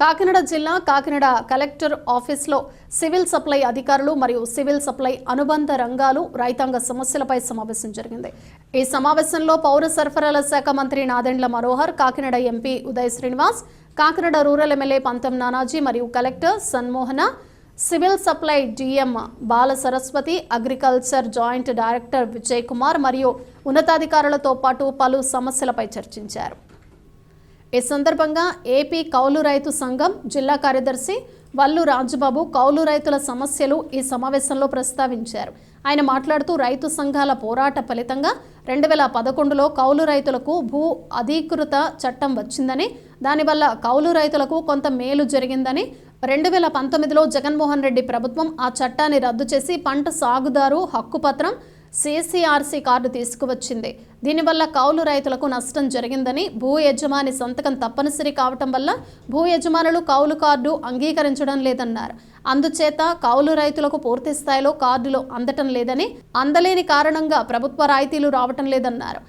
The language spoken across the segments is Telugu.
కాకినాడ జిల్లా కాకినాడ కలెక్టర్ ఆఫీస్లో సివిల్ సప్లై అధికారులు మరియు సివిల్ సప్లై అనుబంధ రంగాలు రైతాంగ సమస్యలపై సమావేశం జరిగింది. ఈ సమావేశంలో పౌర సరఫరాల శాఖ మంత్రి Nadendla Manohar Kakinada MP Uday Srinivas Kakinada rural MLA Pantham Nanaji మరియు collector సన్మోహన civil supply DM Bala Saraswathi agriculture joint director Vijay Kumar మరియు ఉన్నతాధికారులతో పాటు పలు సమస్యలపై చర్చించారు. ఈ సందర్భంగా ఏపీ కౌలు రైతు సంఘం జిల్లా కార్యదర్శి వల్లు రాజుబాబు కౌలు రైతుల సమస్యలు ఈ సమావేశంలో ప్రస్తావించారు. ఆయన మాట్లాడుతూ రైతు సంఘాల పోరాట ఫలితంగా రెండు వేల పదకొండులో కౌలు రైతులకు భూ అధీకృత చట్టం వచ్చిందని దానివల్ల కౌలు రైతులకు కొంత మేలు జరిగిందని రెండు వేల పంతొమ్మిదిలో జగన్మోహన్ రెడ్డి ప్రభుత్వం ఆ చట్టాన్ని రద్దు చేసి పంట సాగుదారు హక్కుపత్రం సిసిఆర్సీ కార్డు తీసుకువచ్చింది. దీనివల్ల కౌలు రైతులకు నష్టం జరిగిందని భూ యజమాని సంతకం తప్పనిసరి కావటం వల్ల భూ యజమానులు కౌలు కార్డు అంగీకరించడం లేదన్నారు. అందుచేత కౌలు రైతులకు పూర్తి స్థాయిలో కార్డులు అందటం లేదని అందలేని కారణంగా ప్రభుత్వ రాయితీలు రావటం లేదన్నారు.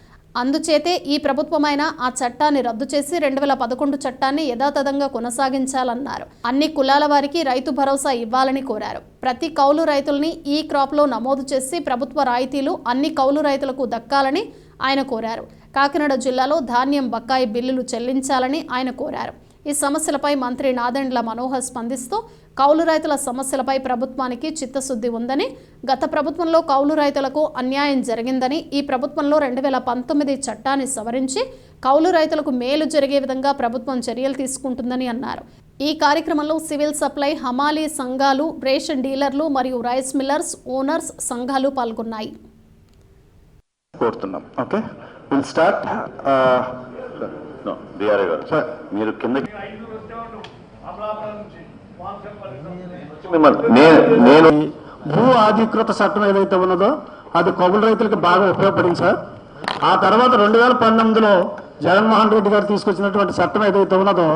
అందుచేతే ఈ ప్రభుత్వమైన ఆ చట్టాన్ని రద్దు చేసి రెండు వేల పదకొండు చట్టాన్ని యథాతథంగా కొనసాగించాలన్నారు. అన్ని కులాల వారికి రైతు భరోసా ఇవ్వాలని కోరారు. ప్రతి కౌలు రైతుల్ని ఈ క్రాప్లో నమోదు చేసి ప్రభుత్వ రాయితీలు అన్ని కౌలు రైతులకు దక్కాలని ఆయన కోరారు. కాకినాడ జిల్లాలో ధాన్యం బకాయి బిల్లులు చెల్లించాలని ఆయన కోరారు. ఈ సమస్యలపై మంత్రి నాదెండ్ల మనోహర్ స్పందిస్తూ కౌలు రైతుల సమస్యలపై ప్రభుత్వానికి చిత్తశుద్ధి ఉందని గత ప్రభుత్వంలో కౌలు రైతులకు అన్యాయం జరిగిందని ఈ ప్రభుత్వంలో రెండు వేల పంతొమ్మిది చట్టాన్ని సవరించి కౌలు రైతులకు మేలు జరిగే విధంగా ప్రభుత్వం చర్యలు తీసుకుంటుందని అన్నారు. ఈ కార్యక్రమంలో సివిల్ సప్లై హమాలీ సంఘాలు రేషన్ డీలర్లు మరియు రైస్ మిల్లర్స్ ఓనర్స్ సంఘాలు పాల్గొన్నాయి. కోరుతున్నాం. ఓకే? Will start sir. మీరు కింద మిమ్మల్ని. నేను భూ అధికృత చట్టం ఏదైతే ఉన్నదో అది కొబ్బరి రైతులకు బాగా ఉపయోగపడింది సార్. ఆ తర్వాత రెండు వేల పంతొమ్మిదిలో జగన్మోహన్ రెడ్డి గారు తీసుకొచ్చినటువంటి చట్టం ఏదైతే ఉన్నదో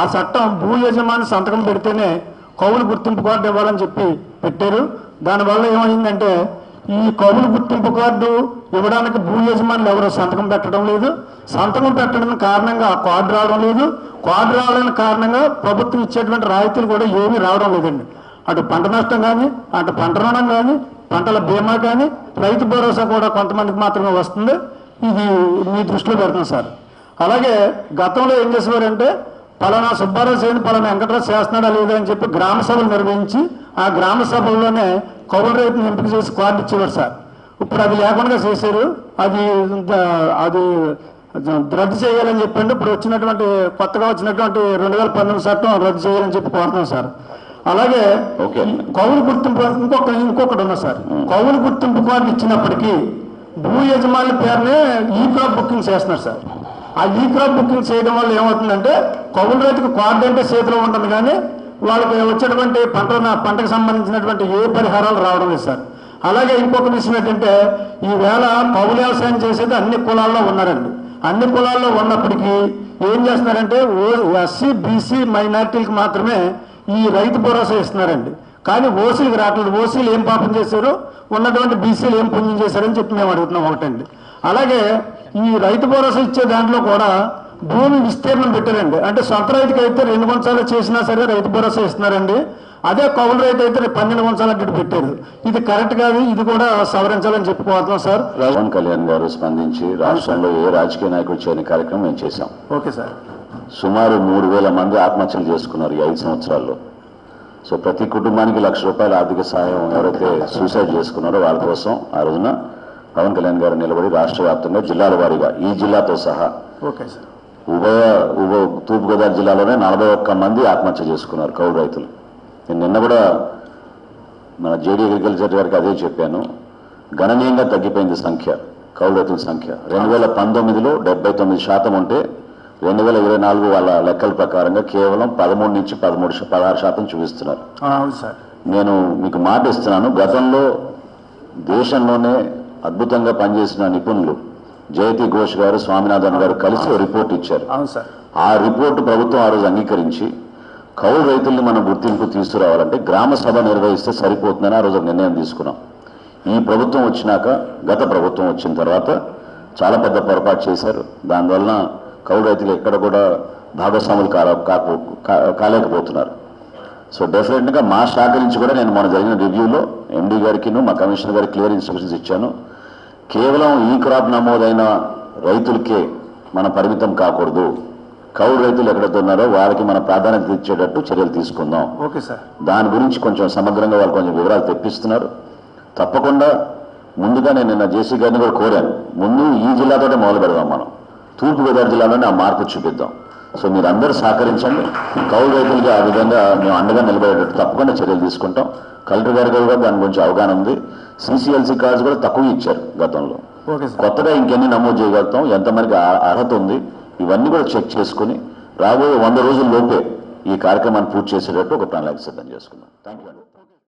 ఆ చట్టం భూ యజమాని సంతకం పెడితేనే కౌలు గుర్తింపు కార్డు ఇవ్వాలని చెప్పి పెట్టారు. దానివల్ల ఏమైందంటే ఈ కౌలు గుర్తింపు కార్డు ఇవ్వడానికి భూ యజమానులు ఎవరు సంతకం పెట్టడం లేదు. సంతకం పెట్టడం కారణంగా కార్డు రావడం లేదు. కార్డు రావడానికి కారణంగా ప్రభుత్వం ఇచ్చేటువంటి రాయితీలు కూడా ఏమీ రావడం లేదండి. అటు పంట నష్టం కానీ అటు పంట రుణం కానీ పంటల బీమా కానీ రైతు భరోసా కూడా కొంతమందికి మాత్రమే వస్తుంది. ఇది మీ దృష్టిలో పెడతాం సార్. అలాగే గతంలో ఏం చేసేవారంటే పలానా సుబ్బారావు చేయని పలానా వెంకటరావు చేస్తున్నాడా లేదా అని చెప్పి గ్రామ సభలు నిర్వహించి ఆ గ్రామ సభల్లోనే కౌలు రైతుని ఎంపిక చేసి కార్డు ఇచ్చేవారు సార్. ఇప్పుడు అది లేకుండా చేశారు. అది అది రద్దు చేయాలని చెప్పండి. ఇప్పుడు వచ్చినటువంటి కొత్తగా వచ్చినటువంటి రెండు వేల పంతొమ్మిది చట్టం రద్దు చేయాలని చెప్పి కోరుతున్నాం సార్. అలాగే కౌలు గుర్తింపు ఇంకొక ఇంకొకటి ఉంది సార్. కౌలు గుర్తింపు కార్డు ఇచ్చినప్పటికీ భూ యజమాని పేరునే ఈ క్రాప్ బుకింగ్ చేస్తున్నారు సార్. ఆ ఈ క్రాప్ బుకింగ్ చేయడం వల్ల ఏమవుతుందంటే కౌలు రైతుకు కార్డు అంటే చేతిలో ఉంటుంది కానీ వాళ్ళకి వచ్చేటువంటి పంట పంటకు సంబంధించినటువంటి ఏ పరిహారాలు రావడం లేదు సార్. అలాగే ఇంకొక విషయం ఏంటంటే ఈవేళ కౌలు వ్యవసాయం చేసేది అన్ని కులాల్లో ఉన్నారండి. అన్ని కులాల్లో ఉన్నప్పటికీ ఏం చేస్తున్నారంటే ఓ ఎస్సీ బీసీ మైనార్టీలకు మాత్రమే ఈ రైతు భరోసా ఇస్తున్నారండి. కానీ ఓసీలకు రావట్లేదు. ఓసీలు ఏం పాపం చేశారు? ఉన్నటువంటి బీసీలు ఏం పుణ్యం చేశారని చెప్పి మేము అడుగుతున్నాం ఒకటండి. అలాగే ఈ రైతు భరోసా ఇచ్చే దాంట్లో కూడా భూమి విస్తీర్ణం పెట్టారండి. అంటే సొంత రైతుకి అయితే రెండు గుంచాలు చేసినా సరే రైతు భరోసా ఇస్తున్నారండి. అదే కౌలు రైతు అయితే పన్నెండు గుంచాలు అడ్డు పెట్టారు. ఇది కరెక్ట్ కాదు. ఇది కూడా సవరించాలని చెప్పుకోవద్దాం సార్. పవన్ కళ్యాణ్ గారు స్పందించి రాష్ట్రంలో ఏ రాజకీయ నాయకుడు చేయని కార్యక్రమం మేము చేశాం. Okay sir. సుమారు మూడు వేల మంది ఆత్మహత్యలు చేసుకున్నారు ఈ ఐదు సంవత్సరాల్లో. సో ప్రతి కుటుంబానికి లక్ష రూపాయల ఆర్థిక సహాయం ఎవరైతే సూసైడ్ చేసుకున్నారో వాళ్ళ కోసం ఆ రోజున పవన్ కళ్యాణ్ గారు నిలబడి రాష్ట్ర వ్యాప్తంగా జిల్లాల వారీగా ఈ జిల్లాతో సహా ఓకే సార్. ఉభయ ఉభయ తూర్పుగోదావరి జిల్లాలోనే నలభై ఒక్క మంది ఆత్మహత్య చేసుకున్నారు కౌలు రైతులు. నేను నిన్న కూడా మన జేడీ అగ్రికల్చర్ గారికి అదే చెప్పాను. గణనీయంగా తగ్గిపోయింది సంఖ్య కౌలు రైతుల సంఖ్య. రెండు వేల పంతొమ్మిదిలో డెబ్బై తొమ్మిది శాతం ఉంటే రెండు వేల ఇరవై నాలుగు వాళ్ళ లెక్కల ప్రకారంగా కేవలం పదమూడు నుంచి పదమూడు పదహారు శాతం చూపిస్తున్నారు. నేను మీకు మాట ఇస్తున్నాను. గతంలో దేశంలోనే అద్భుతంగా పనిచేసిన నిపుణులు జయతి ఘోష్ గారు స్వామినాథన్ గారు కలిసి రిపోర్ట్ ఇచ్చారు. అవును సార్. ఆ రిపోర్టు ప్రభుత్వం ఆ రోజు అంగీకరించి కౌలు రైతుల్ని మనం గుర్తింపు తీసుకురావాలంటే గ్రామ సభ నిర్వహిస్తే సరిపోతుందని ఆ రోజు నిర్ణయం తీసుకున్నాం. ఈ ప్రభుత్వం వచ్చినాక గత ప్రభుత్వం వచ్చిన తర్వాత చాలా పెద్ద పొరపాటు చేశారు. దానివలన కౌలు రైతులు ఎక్కడ కూడా భాగస్వాములు కాల కాలేకపోతున్నారు. సో డెఫినెట్గా మా శాఖ నుంచి కూడా నేను మన జరిగిన రివ్యూలో ఎండీ గారికి మా కమిషనర్ గారికి క్లియర్ ఇన్స్ట్రక్షన్స్ ఇచ్చాను. కేవలం ఈ క్రాప్ నమోదైన రైతులకే మనం పరిమితం కాకూడదు. కౌలు రైతులు ఎక్కడైతే ఉన్నారో వారికి మన ప్రాధాన్యత ఇచ్చేటట్టు చర్యలు తీసుకుందాం. Okay sir. దాని గురించి కొంచెం సమగ్రంగా వాళ్ళు కొంచెం వివరాలు తెప్పిస్తున్నారు. తప్పకుండా ముందుగా నేను నిన్న జేసీ గారిని కూడా కోరాను. ముందు ఈ జిల్లాతోనే మొదలు పెడదాం మనం. తూర్పుగోదావరి జిల్లాలోనే ఆ మార్పు చూపిద్దాం. సో మీరు అందరూ సహకరించండి. కౌలు రైతులుగా ఆ విధంగా మేము అండగా నిలబడేటట్టు తప్పకుండా చర్యలు తీసుకుంటాం. కలెక్టర్ గారి కూడా దాని గురించి అవగాహన ఉంది. సిసిఎల్సి కార్డ్స్ కూడా తక్కువ ఇచ్చారు గతంలో. కొత్తగా ఇంకెన్ని నమోదు చేయగలుగుతాం ఎంతమందికి అర్హత ఉంది ఇవన్నీ కూడా చెక్ చేసుకుని రాబోయే వంద రోజుల లోపే ఈ కార్యక్రమాన్ని పూర్తి చేసేటట్టు ఒక ప్రణాళిక సిద్ధం చేసుకుందాం. Thank you